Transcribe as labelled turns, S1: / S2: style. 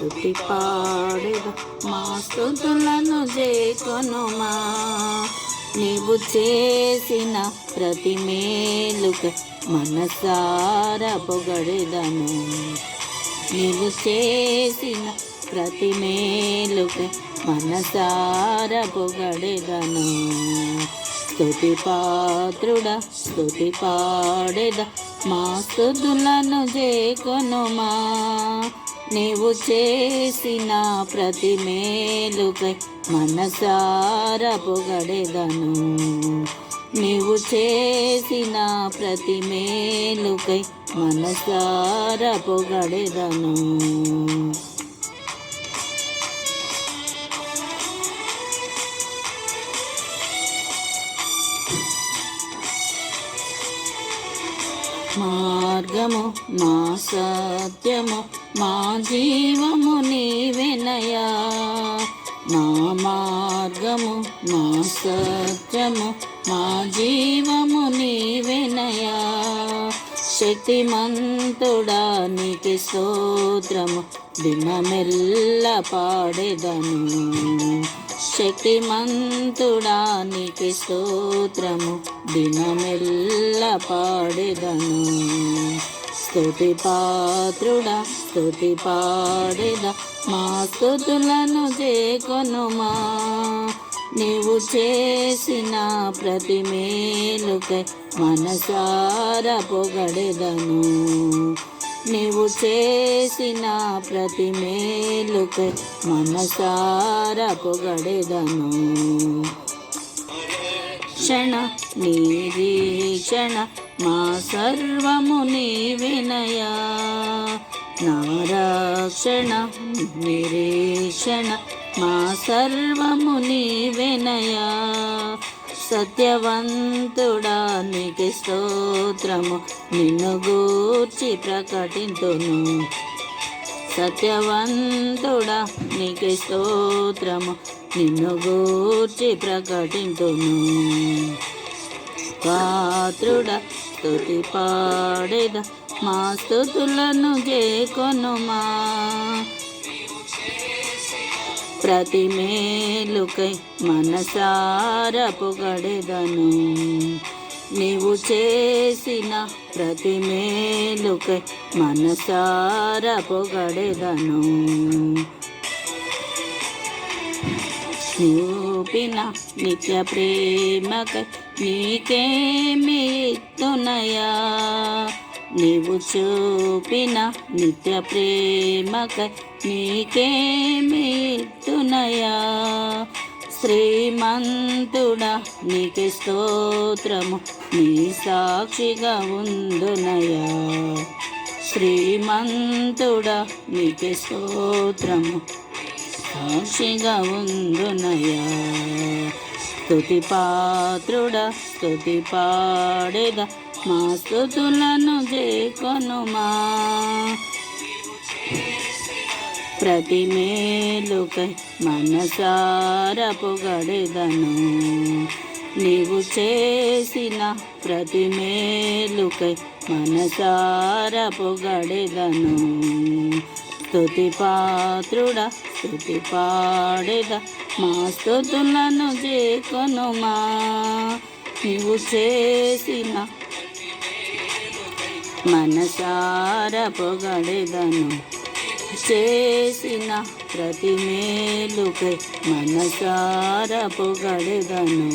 S1: స్థుతి పాడేద మా స్థుతులను చేకొనుమా. నీవు చేసిన ప్రతి మేలుక మనసార పొగడెదను. నీవు చేసిన ప్రతి మేలుక మనసార పొగడెదను. స్థుతి పాత్రుడా స్థుతి పాడేద. మా స్థుతులను చేకొనుమా నీవు చేసిన ప్రతి మేలుకై మనసార పొగడెదను. నీవు చేసిన ప్రతి మేలుకై మనసార పొగడెదను. మార్గము మా సత్యము మా జీవము నీవెనయా మా మార్గము మా సత్యము మా జీవము నీవెనయా శక్తిమంతుడా నీకి స్తోత్రము దినమెల్ల పాడెదను. శక్తిమంతుడా నీకి స్తోత్రము. దినమెల్ల పాడెదను. స్తుతి పాత్రుడా స్తుతి పాడెద. మా స్థుతులను చేకొనుమా. నీవు చేసిన ప్రతి మేలుకై మనసార పొగడెదను. నీవు చేసిన ప్రతి మేలుకై మనసార పొగడెదను. క్షణ నిరీక్షణ మా సర్వము నీవినయా. నారాక్షణ నిరీక్షణ మా సర్వము నీవినయా. సత్యవంతుడా నీకు స్తోత్రము. నిన్ను గూర్చి ప్రకటింతును. సత్యవంతుడా నీకు స్తోత్రము. నిన్ను గూర్చి ప్రకటింతును. పాత్రుడా స్తుతి పాడేద మా స్థుతులను చేకొనుమా ప్రతి మేలుకై మనసార పొగడెదను. నీవు చేసిన ప్రతి మేలుకై మనసార పొగడెదను. చూపిన నిత్య ప్రేమకై నీకేమి ఎత్తునయా నీవు చూపిన నిత్య ప్రేమకై నీకేమి ఎత్తునయా శ్రీమంతుడా నీకు స్తోత్రము నీ సాక్షిగా ఉందునయా శ్రీమంతుడా నీకు స్తోత్రము సాక్షిగా ఉందునయా స్తుతి పాత్రుడా స్తుతి పాడేద మా స్థుతులను చేకొనుమా ప్రతి మేలుకై మనసార పొగడెదను. నీవు చేసిన ప్రతి మేలుకై మనసార పొగడెదను. స్థుతి పాత్రుడ స్థుతి పాడేద మా స్థుతులను చేకొనుమా నీవు చేసిన మనసార పొగడెదను చేసిన ప్రతి మేలుకై మనసార పొగడెదను